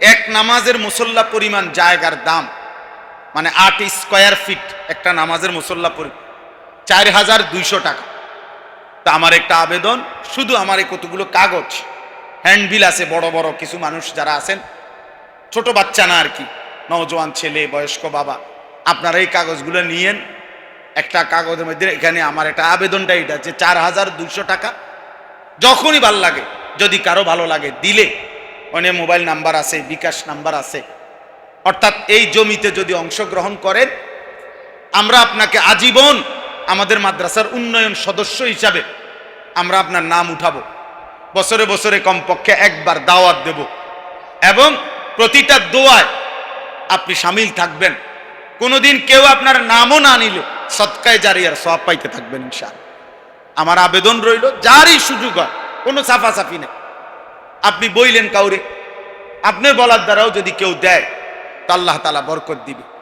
এক নামাজের মুসল্লা পরিমাণ জায়গার দাম। মানে আট স্কোয়ার ফিট একটা নামাজের মুসল্লা পরি চার হাজার দুইশো টাকা। তা আমার একটা আবেদন, শুধু আমার এই কতগুলো কাগজ, হ্যান্ডবিল আছে, বড় বড় কিছু মানুষ যারা আছেন, ছোট বাচ্চা না আর কি, নওজোয়ান ছেলে, বয়স্ক বাবা, আপনারা এই কাগজগুলো নিয়েন। একটা কাগজের মধ্যে এখানে আমার একটা আবেদনটা এটা যে চার হাজার দুইশো টাকা, যখনই ভালো লাগে, যদি কারও ভালো লাগে, দিলে। অনেক মোবাইল নাম্বার আছে, বিকাশ নাম্বার আছে। অর্থাৎ এই জমিতে যদি অংশগ্রহণ করেন, আমরা আপনাকে আজীবন আমাদের মাদ্রাসার উন্নয়ন সদস্য হিসাবে আমরা আপনার নাম উঠাবো। বছরে বছরে কমপক্ষে একবার দাওয়াত দেব। এবং প্রতিটা দোয়ায় আপনি সামিল থাকবেন। কোনোদিন কেউ আপনার নামও না নিলে, সৎকায় জারি আর সব পাইতে থাকবেন ইনশাল আমার আবেদন রইল, যারই সুযোগ হয়, কোনো সাফাসাফি নেই। আপনি বইলেন কাউরে। আপনার বলার দ্বারাও যদি কেউ দেয় তা আল্লাহ তালা বরকত দিবে।